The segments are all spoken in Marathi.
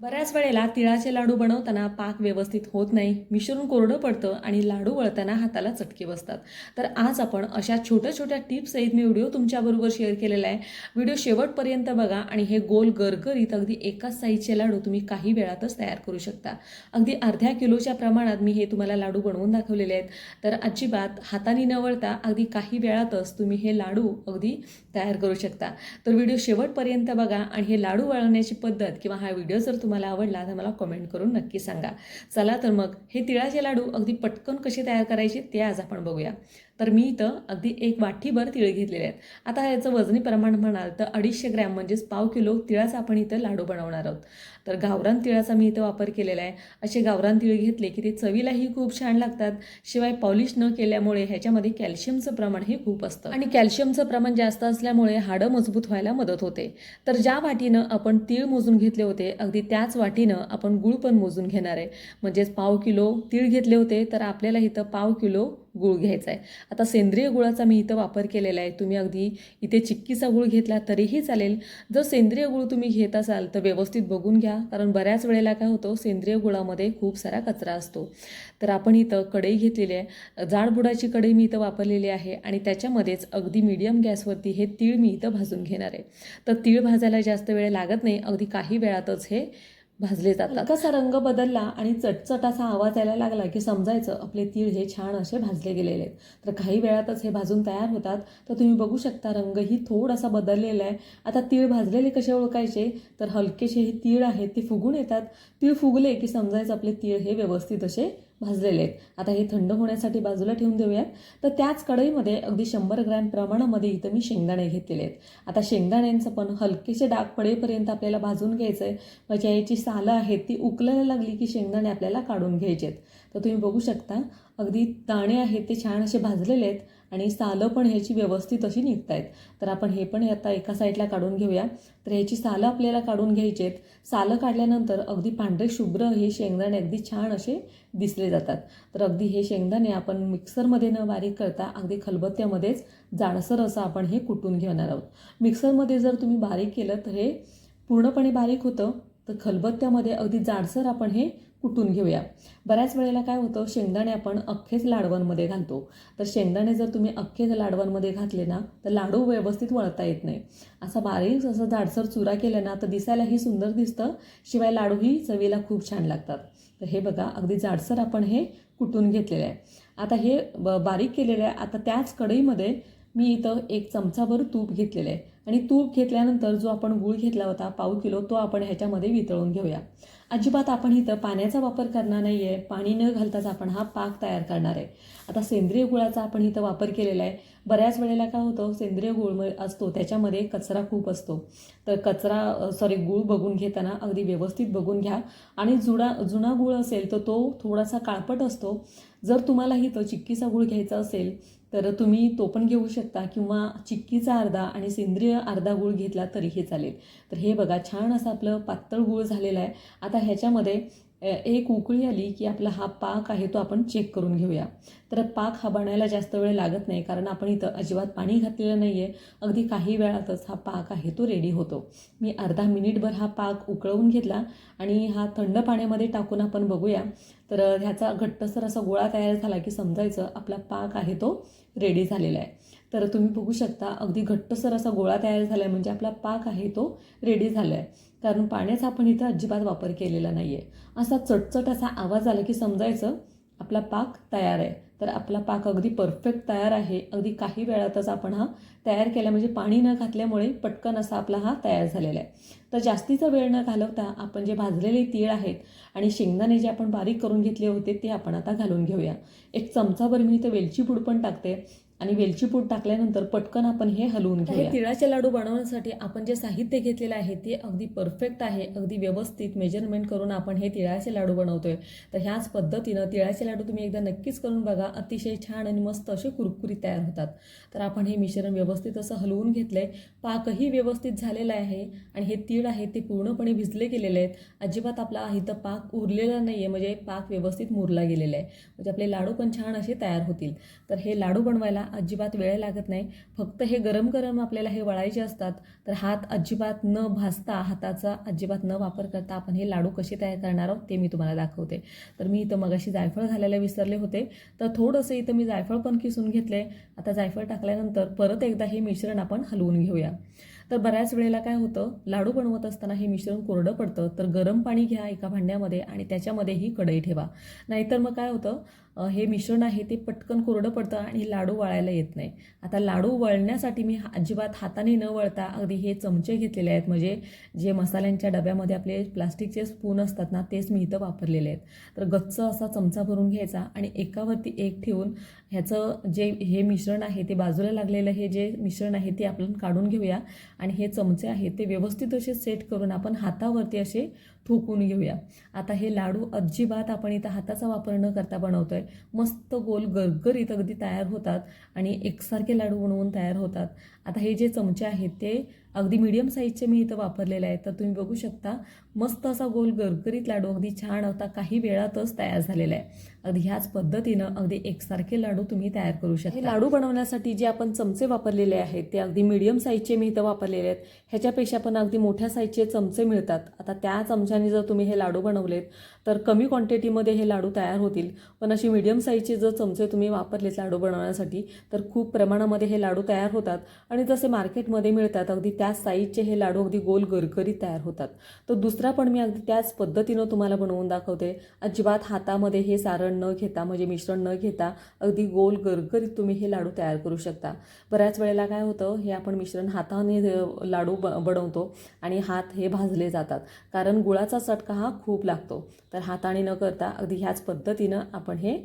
बऱ्याच वेळेला तिळाचे लाडू बनवताना पाक व्यवस्थित होत नाही मिश्रण कोरडं पडतं आणि लाडू वळताना हाताला चटके बसतात. तर आज आपण अशा छोट्या छोट्या टिप्स आहेत मी व्हिडिओ तुमच्याबरोबर शेअर केलेला आहे. व्हिडिओ शेवटपर्यंत बघा आणि हे गोल गरगरीत अगदी एकाच साईजचे लाडू तुम्ही काही वेळातच तयार करू शकता. अगदी अर्ध्या किलोच्या प्रमाणात मी हे तुम्हाला लाडू बनवून दाखवलेले आहेत. तर अजिबात हाताने न वळता अगदी काही वेळातच तुम्ही हे लाडू अगदी तयार करू शकता. तर व्हिडिओ शेवटपर्यंत बघा आणि हे लाडू वळवण्याची पद्धत किंवा हा व्हिडिओ जर तुम्हाला आवडला तर मला कमेंट करून नक्की सांगा. चला तर मग हे तिळाचे लाडू अगदी पटकन कसे तयार करायचे ते आज आपण बघूया. तर मी इथं अगदी एक वाटीभर तिळ घेतलेले आहेत. आता याचं वजनी प्रमाण म्हणाल तर अडीचशे ग्रॅम म्हणजेच पाव किलो तिळाचा आपण इथं लाडू बनवणार आहोत. तर गावरान तिळाचा मी इथं वापर केलेला आहे. असे गावरान तिळ घेतले की ते चवीलाही खूप छान लागतात. शिवाय पॉलिश न केल्यामुळे ह्याच्यामध्ये कॅल्शियमचं प्रमाण हे खूप असतं. आणि कॅल्शियमचं प्रमाण जास्त असल्यामुळे हाडं मजबूत व्हायला मदत होते. तर ज्या वाटीनं आपण तीळ मोजून घेतले होते अगदी त्याच वाटीनं आपण गुळ पण मोजून घेणार आहे. म्हणजेच पाव किलो तीळ घेतले होते तर आपल्याला इथं पाव किलो गुळ घ्यायचा आहे. आता सेंद्रिय गुळाचा मी इथं वापर केलेला आहे. तुम्ही अगदी इथे चिक्कीचा गुळ घेतला तरीही चालेल. जर सेंद्रिय गुळ तुम्ही घेत असाल तर व्यवस्थित बघून घ्या. कारण बऱ्याच वेळेला काय होतं सेंद्रिय गुळामध्ये खूप सारा कचरा असतो. तर आपण इथं कढई घेतलेली आहे. जाड बुडाची कढई मी इथं वापरलेली आहे आणि त्याच्यामध्येच अगदी मीडियम गॅसवरती हे तीळ मी इथं भाजून घेणार आहे. तर तीळ भाजायला जास्त वेळ लागत नाही. अगदी काही वेळातच हे भाजले जातात. कसा रंग बदलला आणि चटचट असा आवाज यायला लागला की समजायचं आपले तीळ हे छान असे भाजले गेलेले आहेत. तर काही वेळातच हे भाजून तयार होतात. तर तुम्ही बघू शकता रंगही थोडासा बदललेला आहे. आता तीळ भाजलेले कसे ओळखायचे? तर हलकेसे हे तीळ आहेत ते फुगून येतात. तीळ फुगले की समजायचं आपले तीळ हे व्यवस्थित असे भाजलेले आहेत. आता हे थंड होण्यासाठी बाजूला ठेवून देऊयात. तर त्याच कढईमध्ये अगदी शंभर ग्रॅम प्रमाणामध्ये इथं मी शेंगदाणे घेतलेले आहेत. आता शेंगदाण्यांचं पण हलकेसे डाग पडेपर्यंत आपल्याला भाजून घ्यायचं आहे म्हणजे याची सालं आहेत ती उकलायला लागली की शेंगदाणे आपल्याला काढून घ्यायचे आहेत तर तुम्ही बघू शकता अगदी दाणे आहेत ते छान असे भाजलेले आहेत. आणि सालं पण ह्याची व्यवस्थित अशी निघत आहेत तर आपण हे पण आता एका साईडला काढून घेऊया. तर ह्याची सालं आपल्याला काढून घ्यायची आहेत सालं काढल्यानंतर अगदी पांढरे शुभ्र हे शेंगदाणे अगदी छान असे दिसले जातात. तर अगदी हे शेंगदाणे आपण मिक्सरमध्ये न बारीक करता अगदी खलबत्त्यामध्येच जाडसर असं आपण हे कुटून घेणार आहोत. मिक्सरमध्ये जर तुम्ही बारीक केलं तर हे पूर्णपणे बारीक होतं. तर खलबत्त्यामध्ये अगदी जाडसर आपण हे कुटून घेऊया? बऱ्याच वेळेला काय होतं शेंगदाणे आपण अख्खेच लाडवांमध्ये घालतो. तर शेंगदाणे जर तुम्ही अख्खेच लाडवांमध्ये घातले ना तर लाडू व्यवस्थित वळता येत नाही. असा बारीक असं जाडसर चुरा केला ना तर दिसायलाही सुंदर दिसतं. शिवाय लाडूही चवीला खूप छान लागतात. तर हे बघा अगदी जाडसर आपण हे कुटून घेतलेलं आहे. आता हे ब बारीक केलेलं आहे. आता त्याच कढईमध्ये मी इथं एक चमचाभर तूप घेतलेलं आहे. आणि तूप घेतल्यानंतर जो आपण गूळ घेतला होता पाव किलो तो आपण ह्याच्यामध्ये वितळून घेऊया. अजिबात आपण इथं पाण्याचा वापर करणार नाही आहे पाणी न घालताच आपण हा पाक तयार करणार आहे. आता सेंद्रिय गुळाचा आपण इथं वापर केलेला आहे. बऱ्याच वेळेला काय होतं सेंद्रिय गुळ असतो त्याच्यामध्ये कचरा खूप असतो. तर कचरा सॉरी गूळ बघून घेताना अगदी व्यवस्थित बघून घ्या. आणि जुडा जुना गूळ असेल तर तो थोडासा काळपट असतो. जर तुम्हाला इथं चिक्कीचा गूळ घ्यायचा असेल तर तुम्ही तो पण घेऊ शकता किंवा चिक्कीचा अर्धा आणि सेंद्रिय अर्धा गूळ घेतला तरीही चालेल. तर हे बघा छान असं आपलं पातळ गूळ झालेला आहे. आता ह्याच्यामध्ये एक उकळी आली की आपला हा पाक आहे तो आपण चेक करून घेऊया. तर पाक हा बनायला जास्त वेळ लागत नाही कारण आपण इथं अजिबात पाणी घातलेलं नाही आहे अगदी काही वेळातच हा पाक आहे तो रेडी होतो. मी अर्धा मिनिटभर हा पाक उकळवून घेतला आणि हा थंड पाण्यामध्ये टाकून आपण बघूया. तर ह्याचा घट्टसर असा गोळा तयार झाला की समजायचं आपला पाक आहे तो रेडी झालेला आहे. तर तुम्ही बघू शकता अगदी घट्टसर असा गोळा तयार झाला आहे म्हणजे आपला पाक आहे तो रेडी झाला आहे कारण पाण्याचा आपण इथं अजिबात वापर केलेला नाही आहे असा चटचट असा आवाज आला की समजायचं आपला पाक तयार आहे. तर आपला पाक अगदी परफेक्ट तयार आहे. अगदी काही वेळातच आपण हा तयार केला म्हणजे पाणी न घातल्यामुळे पटकन असा आपला हा तयार झालेला आहे. तर जास्तीचा वेळ न घालवता आपण जे भाजलेले तीळ आहेत आणि शेंगदाणे जे आपण बारीक करून घेतले होते ते आपण आता घालून घेऊया. एक चमचाभर मी इथं वेलची पूड पण टाकते. आणि वेलची पूड टाकल्यानंतर पटकन आपण हे हलवून घेऊया. तिळाचे लाडू बनवण्यासाठी आपण जे साहित्य घेतलेलं आहे ते अगदी परफेक्ट आहे. अगदी व्यवस्थित मेजरमेंट करून आपण हे तिळाचे लाडू बनवतोय. तर ह्याच पद्धतीनं तिळाचे लाडू तुम्ही एकदा नक्कीच करून बघा. अतिशय छान आणि मस्त असे कुरकुरीत तयार होतात. तर आपण हे मिश्रण व्यवस्थित असं हलवून घेतलंय. पाकही व्यवस्थित झालेला आहे आणि हे तीळ आहे ते पूर्णपणे भिजले गेलेले आहेत. अजिबात आपला इथं पाक उरलेला नाही आहे म्हणजे पाक व्यवस्थित मुरला गेलेला आहे. म्हणजे आपले लाडू पण छान असे तयार होतील. तर हे लाडू बनवायला अजिबात वेळ लागत नाही. फक्त हे गरम गरम आपल्याला हे वळायचे असतात तर हात अजिबात न भाजता हाताचा अजिबात न वापर करता आपण हे लाडू कसे तयार करणार आहोत ते मी तुम्हाला दाखवते. तर मी इथं मगाशी जायफळ घालायला विसरले होते. तर थोडंसं इथं मी जायफळ पण किसून घेतले आता जायफळ टाकल्यानंतर परत एकदा हे मिश्रण आपण हलवून घेऊया. तर बऱ्याच वेळेला काय होतं लाडू बनवत असताना हे मिश्रण कोरडं पडतं तर गरम पाणी घ्या एका भांड्यामध्ये आणि त्याच्यामध्ये ही कढई ठेवा. नाहीतर मग काय होतं हे मिश्रण आहे ते पटकन कोरडं पडतं आणि लाडू वळायला येत नाही. आता लाडू वळण्यासाठी मी अजिबात हाताने न वळता अगदी हे चमचे घेतलेले आहेत. म्हणजे जे मसाल्यांच्या डब्यामध्ये आपले प्लास्टिकचे स्पून असतात ना तेच मी इथं वापरलेले आहेत. तर गच्च असा चमचा भरून घ्यायचा आणि एकावरती एक ठेवून ह्याचं जे हे मिश्रण आहे ते बाजूला लागलेलं हे जे मिश्रण आहे ते आपण काढून घेऊया. आणि हे चमचे आहेत ते व्यवस्थित असे सेट करून आपण हातावरती असे ठोकून घेऊया. आता हे लाडू अजिबात आपण इथं हाताचा वापर न करता बनवतो आहे मस्त गोल गरगरीत अगदी तयार होतात आणि एकसारखे लाडू बनवून तयार होतात. आता हे जे चमचे आहेत ते अगदी मीडियम साईजचे मी इथं वापरलेले आहेत. तर तुम्ही बघू शकता मस्त असा गोल गरगरीत लाडू अगदी छान होता काही वेळातच तयार झालेला आहे. अगदी ह्याच पद्धतीनं अगदी एकसारखे लाडू तुम्ही तयार करू शकता. हे लाडू बनवण्यासाठी जे आपण चमचे वापरलेले आहेत ते अगदी मीडियम साईजचे मी इथं वापरलेले आहेत. ह्याच्यापेक्षा पण अगदी मोठ्या साईजचे चमचे मिळतात. आता त्या चमच्याने जर तुम्ही हे लाडू बनवलेत तर कमी क्वांटिटीमध्ये हे लाडू तयार होतील. पण अशी मीडियम साईजचे जर चमचे तुम्ही वापरलेत लाडू बनवण्यासाठी तर खूप प्रमाणामध्ये हे लाडू तयार होतात. आणि जसे मार्केटमध्ये मिळतात अगदी त्याच साईजचे हे लाडू अगदी गोल गरगरीत तयार होतात. तर दुसरा पण मी अगदी त्याच पद्धतीनं तुम्हाला बनवून दाखवते. अजिबात हातामध्ये हे सारण न घेता म्हणजे मिश्रण न घेता अगदी गोल गरगरीत तुम्ही हे लाडू तयार करू शकता. बऱ्याच वेळेला काय होतं हे आपण मिश्रण हाताने लाडू ब बनवतो आणि हात हे भाजले जातात. कारण गुळाचा चटका हा खूप लागतो. तर हाताने न करता अगदी ह्याच पद्धतीनं आपण हे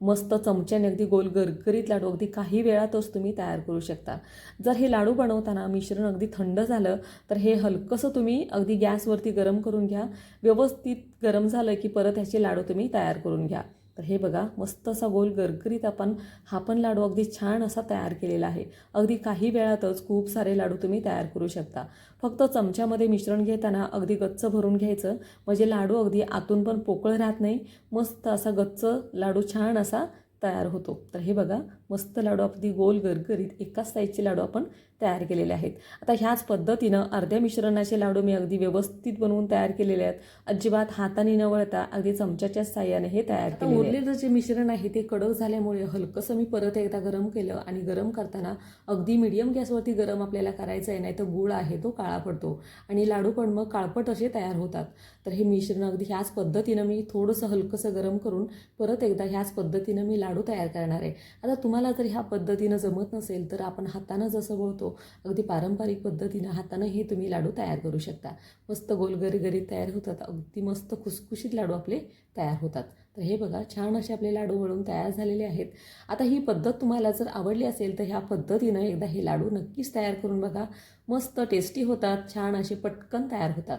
मस्त चमच्याने अगदी गोल गरगरीत लाडू अगदी काही वेळातच तुम्ही तयार करू शकता. जर हे लाडू बनवताना मिश्रण अगदी थंड झालं तर हे हलकंसं तुम्ही अगदी गॅसवरती गरम करून घ्या. व्यवस्थित गरम झालं की परत ह्याचे लाडू तुम्ही तयार करून घ्या. तर हे बघा मस्त असा गोल गरगरीत आपण हा पण लाडू अगदी छान असा तयार केलेला आहे. अगदी काही वेळातच खूप सारे लाडू तुम्ही तयार करू शकता. फक्त चमच्यामध्ये मिश्रण घेताना अगदी गच्च भरून घ्यायचं. म्हणजे लाडू अगदी आतून पण पोकळ राहत नाही. मस्त असा गच्च लाडू छान असा तयार होतो. तर हे बघा मस्त लाडू अगदी गोल गरगरीत एकाच साईजचे लाडू आपण तयार केलेले आहेत. आता ह्याच पद्धतीनं अर्ध्या मिश्रणाचे लाडू मी अगदी व्यवस्थित बनवून तयार केलेले आहेत. अजिबात हाताने न वळता अगदी चमच्याच्या साह्याने हे तयार केले उरलेलं जे मिश्रण आहे ते कडक झाल्यामुळे हलकंसं मी परत एकदा गरम केलं आणि गरम करताना अगदी मिडियम गॅसवरती गरम आपल्याला करायचं आहे नाही तर गुळ आहे तो काळा पडतो. आणि लाडू पण मग काळपट असे तयार होतात. तर हे मिश्रण अगदी ह्याच पद्धतीनं मी थोडंसं हलकंसं गरम करून परत एकदा ह्याच पद्धतीनं मी लाडू तयार करणार आहे. आता तुम्हाला जर ह्या पद्धतीनं जमत नसेल तर आपण हातानं जसं बोलतो अगदी पारंपरिक पद्धतीनं हातानं हे तुम्ही लाडू तयार करू शकता. मस्त गोलगरीगरीत तयार होतात अगदी मस्त खुसखुशीत लाडू आपले तयार होतात. तर हे बघा छान असे आपले लाडू वळून तयार झालेले आहेत. आता ही पद्धत तुम्हाला जर आवडली असेल तर ह्या पद्धतीनं एकदा हे लाडू नक्कीच तयार करून बघा. मस्त टेस्टी होतात छान असे पटकन तयार होतात.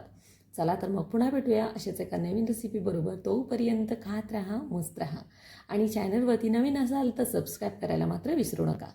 चला तर मग पुन्हा भेटूया अशाच एका नवीन रेसिपीबरोबर तोपर्यंत खात राहा मस्त राहा. आणि चॅनलवरती नवीन असाल तर सबस्क्राईब करायला मात्र विसरू नका.